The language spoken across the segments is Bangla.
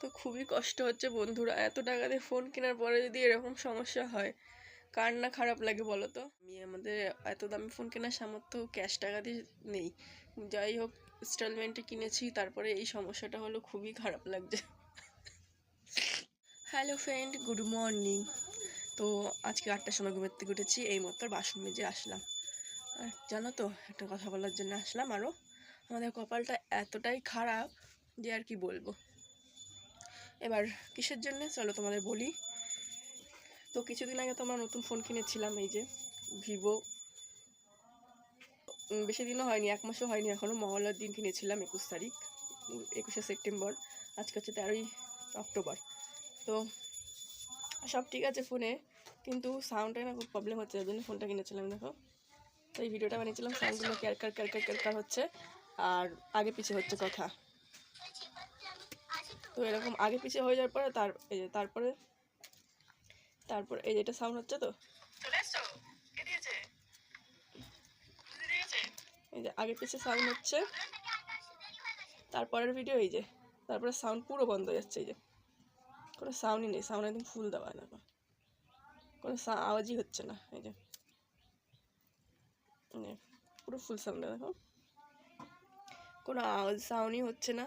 তো খুবই কষ্ট হচ্ছে বন্ধুরা। এত টাকা দিয়ে ফোন কেনার পরে যদি এরকম সমস্যা হয়, কার না খারাপ লাগে বলো তো? আমি আমাদের এত দামি ফোন কেনার সামর্থ্য ক্যাশ টাকা দিয়ে নেই। যাই হোক ইনস্টলমেন্টে কিনেছি, তারপরে এই সমস্যাটা হলো, খুবই খারাপ লাগছে। হ্যালো ফ্রেন্ড গুড মর্নিং তো আজকে আটটার সময় ঘুমের থেকে উঠেছি, এই মতো বাসন মেজে আসলাম। আর জানো তো, একটা কথা বলার জন্য আসলাম আরও আমাদের কপালটা এতটাই খারাপ যে আর কি বলব। এবার কিসের জন্য? চলো তোমাদের বলি। তো কিছুদিন আগে তো আমরা নতুন ফোন কিনেছিলাম, এই যে ভিভো। বেশি দিনও হয়নি, এক মাসও হয়নি এখনও মহলার দিন কিনেছিলাম, একুশ তারিখ, একুশে সেপ্টেম্বর। আজকে হচ্ছে তেরোই অক্টোবর। তো সব ঠিক আছে ফোনে, কিন্তু সাউন্ডটা না খুব প্রবলেম হচ্ছে ওই জন্য ফোনটা কিনেছিলাম, দেখো। তো এই ভিডিওটা বানিয়েছিলাম, সাউন্ডগুলো ক্যারকার ক্যারকার ক্যারকার হচ্ছে, আর আগে পিছে হচ্ছে কথা। তো এরকম আগে পিছে হয়ে যাওয়ার পরে তার এই যে তারপরে তারপর এই যেটা সাউন্ড হচ্ছে তো? এই যে আগে পিছে সাউন্ড হচ্ছে তারপরের ভিডিও এই যে তারপরে সাউন্ড পুরো বন্ধ হয়ে যাচ্ছে এই যে। কোনো সাউন্ডই নেই সাউন্ড একদম ফুল দেওয়া দেখো কোনো আওয়াজই হচ্ছে না এই যে, পুরো ফুল সাউন্ড দেখো কোনো আওয়াজ সাউন্ডই হচ্ছে না।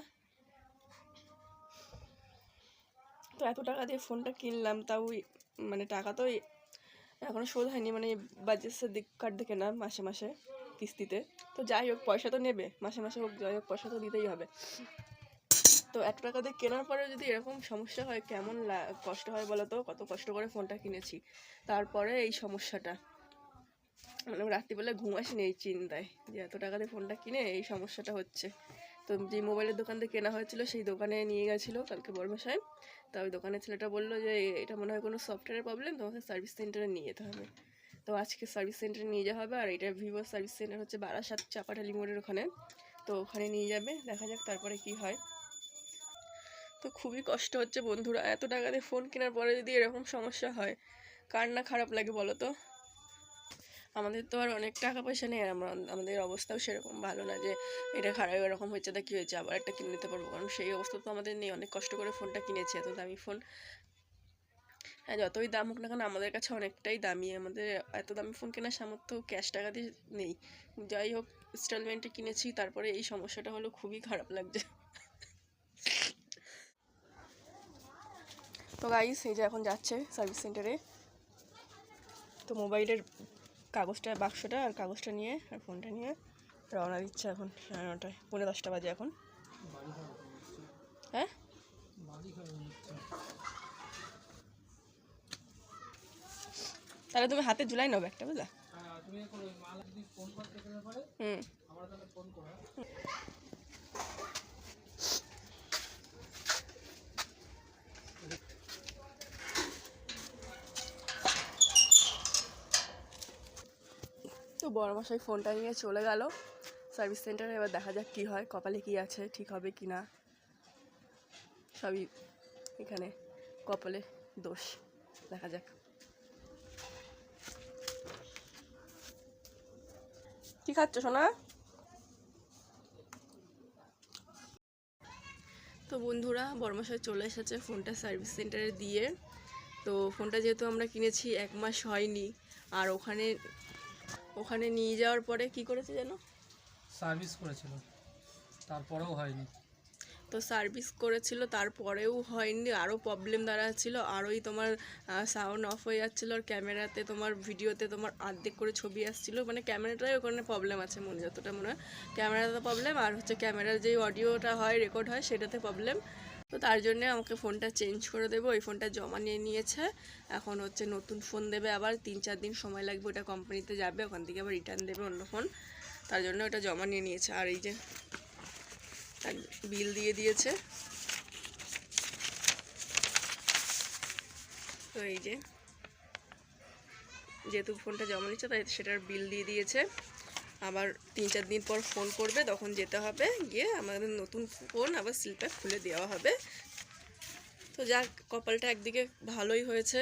তো এত টাকা দিয়ে ফোনটা কিনলাম, তাও মানে টাকা তো এই- এখনও শোধ হয়নি মানে বাজেটের দিক কার্ড দেখে না, মাসে মাসে, কিস্তিতে। তো যাই হোক, পয়সা তো নেবে, মাসে মাসে হোক, যাই হোক, পয়সা তো দিতেই হবে। তো এত টাকা দিয়ে কেনার পরে যদি এরকম সমস্যা হয়, কেমন কষ্ট হয় বলো তো? কত কষ্ট করে ফোনটা কিনেছি। তারপরে এই সমস্যাটা। মানে রাত্রিবেলা ঘুম আসেনি এই চিন্তায়, যে এত টাকা দিয়ে ফোনটা কিনে এই সমস্যাটা হচ্ছে। তো যে মোবাইলের দোকান থেকে কেনা হয়েছিল, সেই দোকানে নিয়ে গেছিল কালকে বর্মশাই। তা ওই দোকানের ছেলেটা বলল যে, এটা মনে হয় কোনো সফটওয়্যারের প্রবলেম তোমাকে সার্ভিস সেন্টারে নিয়ে যেতে হবে। তো আজকে সার্ভিস সেন্টারে নিয়ে যাওয়া হবে, আর এটা ভিভো সার্ভিস সেন্টার হচ্ছে বারাসাত চাপাটালি মোড়ের ওখানে। তো ওখানে নিয়ে যাবে, দেখা যাক তারপরে কি হয়। তো খুবই কষ্ট হচ্ছে বন্ধুরা, এত টাকা দিয়ে ফোন কেনার পরে যদি এরকম সমস্যা হয়, কার না খারাপ লাগে বলো তো? আমাদের তো আর অনেক টাকা পয়সা নেই আর আমরা, আমাদের অবস্থাও সেরকম ভালো না যে এটা খারাপ এরকম হয়েছে তা কী হয়েছে, আবার একটা কিনে নিতে পারব। কারণ সেই অবস্থা তো আমাদের নেই, অনেক কষ্ট করে ফোনটা কিনেছি, এত দামি ফোন। হ্যাঁ যতই দাম হোক না কেন আমাদের কাছে অনেকটাই দামি, আমাদের এত দামি ফোন কেনার সামর্থ্য ক্যাশ টাকা দিয়ে নেই। যাই হোক, ইনস্টলমেন্টে কিনেছি, তারপরে এই সমস্যাটা হলো খুবই খারাপ লাগছে। তো গাইস এই যে এখন যাচ্ছে সার্ভিস সেন্টারে তো মোবাইলের কাগজটা বাক্সটা আর কাগজটা নিয়ে আর ফোনটা নিয়ে রওনা দিচ্ছে এখন সাড়ে নটায়। পনেরো দশটা বাজে এখন। হ্যাঁ? তাহলে তুমি হাতে জুলাই নেবে একটা বুঝলা? হুম। তো বড় মশাই ফোনটা নিয়ে চলে গেল। সার্ভিস সেন্টারে এবার দেখা যাক কী হয়, কপালে কী আছে, ঠিক হবে কি না। সবই এখানে কপালে দোষ। দেখা যাক। কি খাচ্ছ, সোনা? তো বন্ধুরা বর্মশাই চলে এসেছে ফোনটা সার্ভিস সেন্টারে দিয়ে। তো ফোনটা যেহেতু আমরা কিনেছি, এক মাস হয়নি। আর ওখানে ওখানে নিয়ে যাওয়ার পরে কি করেছে যেন সার্ভিস করেছিল। তারপরেও হয়নি। তো সার্ভিস করেছিল তারপরেও হয়নি। আরও প্রবলেম দাঁড়াচ্ছিল। আরোই তোমার সাউন্ড অফ হয়ে যাচ্ছিল আর ক্যামেরাতে তোমার ভিডিওতে তোমার অর্ধেক করে ছবি আসছিল। মানে ক্যামেরাটাই ওখানে প্রবলেম আছে মনে যতটা মনে হয়। ক্যামেরাতে প্রবলেম আর হচ্ছে ক্যামেরার যেই অডিওটা হয় রেকর্ড হয় সেটাতে প্রবলেম তো তার জন্যে আমাকে ফোনটা চেঞ্জ করে দেবো। ওই ফোনটা জমা নিয়ে নিয়েছে। এখন হচ্ছে নতুন ফোন দেবে আবার। তিন চার দিন সময় লাগবে ওটা কোম্পানিতে যাবে, ওখান থেকে আবার রিটার্ন দেবে অন্য ফোন তার জন্য ওটা জমা নিয়ে নিয়েছে। আর এই যে বিল দিয়ে দিয়েছে। তো এই যে যেহেতু ফোনটা জমা নিচ্ছে তাই সেটার বিল দিয়ে দিয়েছে। আবার তিন চার দিন পর ফোন করবে, তখন যেতে হবে। গিয়ে আমাদের নতুন ফোন আবার সিলটা খুলে দেওয়া হবে। তো যাক, কপালটা একদিকে ভালোই হয়েছে।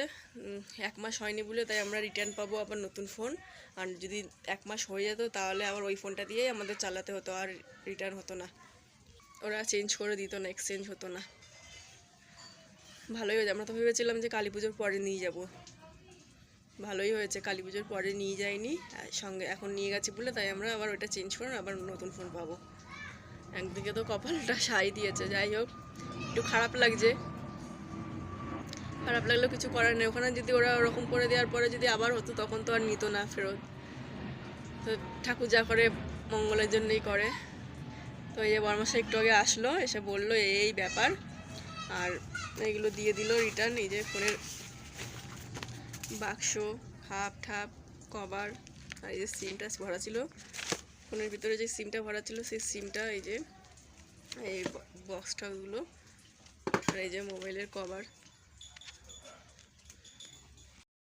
এক মাস হয়নি বলে তাই আমরা রিটার্ন পাবো আবার নতুন ফোন আর যদি এক মাস হয়ে যেত তাহলে আবার ওই ফোনটা দিয়েই আমাদের চালাতে হতো, আর রিটার্ন হতো না। ওরা চেঞ্জ করে দিত না এক্সচেঞ্জ হতো না। ভালোই হয়েছে। আমরা তো ভেবেছিলাম যে কালী পুজোর পরে নিয়ে যাব। ভালোই হয়েছে, কালী পুজোর পরে নিয়ে আর সঙ্গে এখন নিয়ে গেছি বলে তাই আমরা আবার ওটা চেঞ্জ করে আবার নতুন ফোন পাবো। একদিকে তো কপালটা সাই দিয়েছে, যাই হোক, একটু খারাপ লাগছে। খারাপ লাগলেও কিছু করার নেই, ওখানে যদি ওরা ওরকম করে দেওয়ার পরে যদি আবার হতো, তখন তো আর নিত না ফেরত। তো ঠাকুর যা করে মঙ্গলের জন্যই করে। তো এই যে বর্মাসা একটু আগে আসলো, এসে বলল, এই ব্যাপার। আর এইগুলো দিয়ে দিল রিটার্ন এই যে ফোনের বাক্স, হাফ, ঠাপ, কভার, আর এই যে সিমটা ভরা ছিল। ফোনের ভিতরে যে সিমটা ভরা ছিল, সেই সিমটা, এই যে, এই বক্স টক্সগুলো আর এই যে মোবাইলের কভার।